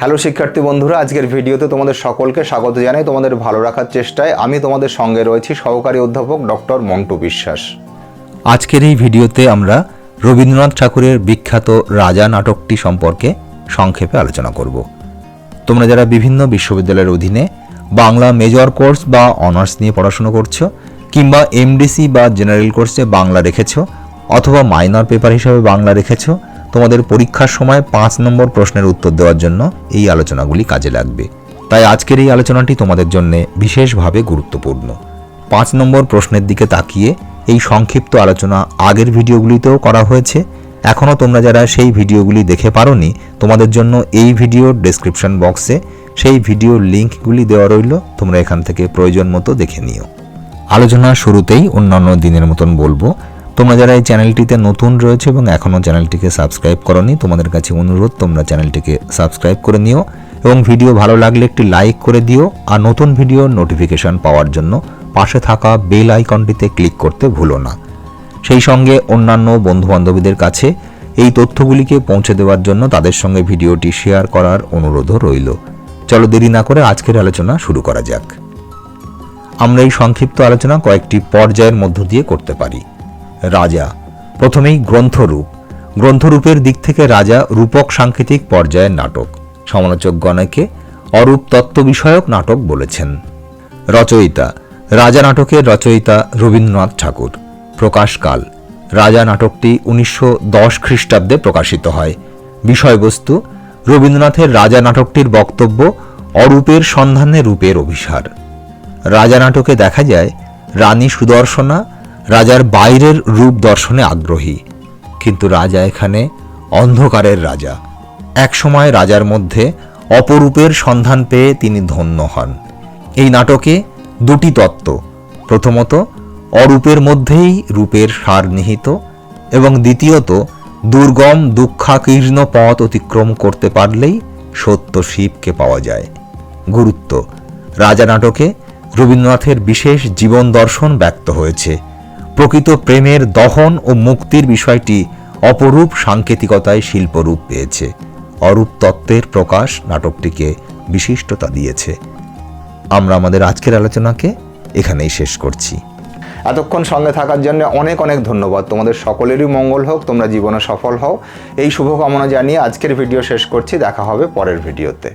Hello শিক্ষার্থী বন্ধুরা, আজকের ভিডিওতে তোমাদের সকলকে স্বাগত জানাই তোমাদের ভালো রাখার চেষ্টায়। আমি তোমাদের সঙ্গে রয়েছি সহকারী অধ্যাপক ডক্টর মন্টু বিশ্বাস। আজকের এই ভিডিওতে আমরা রবীন্দ্রনাথ ঠাকুরের বিখ্যাত রাজা নাটকটি সম্পর্কে সংক্ষেপে আলোচনা করব। তোমরা যারা বিভিন্ন বিশ্ববিদ্যালয়ের অধীনে বাংলা মেজর কোর্স বা অনার্স নিয়ে পড়াশুনো করছ, কিংবা এমডিসি বা জেনারেল কোর্সে বাংলা রেখেছো, অথবা মাইনর পেপার হিসাবে বাংলা রেখেছো তোমাদের পরীক্ষার সময় পাঁচ নম্বর প্রশ্নের উত্তর দেওয়ার জন্য এই আলোচনাগুলি কাজে লাগবে। তাই আজকের এই আলোচনাটি তোমাদের জন্য বিশেষভাবে গুরুত্বপূর্ণ। পাঁচ নম্বর প্রশ্নের দিকে তাকিয়ে এই সংক্ষিপ্ত আলোচনা আগের ভিডিওগুলিতেও করা হয়েছে। এখনও তোমরা যারা সেই ভিডিওগুলি দেখে পারোনি, তোমাদের জন্য এই ভিডিওর ডেসক্রিপশন বক্সে সেই ভিডিওর লিঙ্কগুলি দেওয়া রইল, তোমরা এখান থেকে প্রয়োজন মতো দেখে নিও। আলোচনার শুরুতেই অন্যান্য দিনের মতন বলব তোমরা যারা এই চ্যানেলটিতে নতুন রয়েছে এবং এখনও চ্যানেলটিকে সাবস্ক্রাইব করনি, তোমাদের কাছে অনুরোধ, তোমরা চ্যানেলটিকে সাবস্ক্রাইব করে নিও এবং ভিডিও ভালো লাগলে একটি লাইক করে দিও আর নতুন ভিডিওর নোটিফিকেশন পাওয়ার জন্য পাশে থাকা বেল আইকনটিতে ক্লিক করতে ভুলো না। সেই সঙ্গে অন্যান্য বন্ধুবান্ধবীদের কাছে এই তথ্যগুলিকে পৌঁছে দেওয়ার জন্য তাদের সঙ্গে ভিডিওটি শেয়ার করার অনুরোধও রইল। চলো দেরি না করে আজকের আলোচনা শুরু করা যাক। আমরা এই সংক্ষিপ্ত আলোচনা কয়েকটি পর্যায়ের মধ্য দিয়ে করতে পারি। রাজা। প্রথমেই গ্রন্থরূপ। গ্রন্থরূপের দিক থেকে রাজা রূপক সাংকেতিক পর্যায়ের নাটক। সমালোচকগণকে অরূপ তত্ত্ব বিষয়ক নাটক বলেছেন। রচয়িতা। রাজা নাটকের রচয়িতা রবীন্দ্রনাথ ঠাকুর। প্রকাশকাল রাজা নাটকটি উনিশশো দশ খ্রিস্টাব্দে প্রকাশিত হয়। বিষয়বস্তু, রবীন্দ্রনাথের রাজা নাটকটির বক্তব্য অরূপের সন্ধানে রূপের অভিসার। রাজা নাটকে দেখা যায়, রানী সুদর্শনা রাজার বাইরের রূপ দর্শনে আগ্রহী। কিন্তু রাজা এখানে অন্ধকারের রাজা। একসময় রাজার মধ্যে অপরূপের সন্ধান পেয়ে তিনি ধন্য হন। এই নাটকে দুটি তত্ত্ব, প্রথমত, অরূপের মধ্যেই রূপের সার নিহিত এবং দ্বিতীয়ত, দুর্গম, দুঃখাকীর্ণ পথ অতিক্রম করতে পারলেই সত্য শিবকে পাওয়া যায়। গুরুত্ব, রাজা নাটকে রবীন্দ্রনাথের বিশেষ জীবন দর্শন ব্যক্ত হয়েছে। প্রকৃত প্রেমের দহন ও মুক্তির বিষয়টি অপরূপ সাংকেতিকতায় শিল্পরূপ পেয়েছে। অরূপ তত্ত্বের প্রকাশ নাটকটিকে বিশিষ্টতা দিয়েছে। আমরা আমাদের আজকের আলোচনাকে এখানেই শেষ করছি। এতক্ষণ সঙ্গে থাকার জন্য অনেক অনেক ধন্যবাদ। তোমাদের সকলেরই মঙ্গল হোক, তোমরা জীবনে সফল হও। এই শুভকামনা জানিয়ে আজকের ভিডিও শেষ করছি। দেখা হবে পরের ভিডিওতে।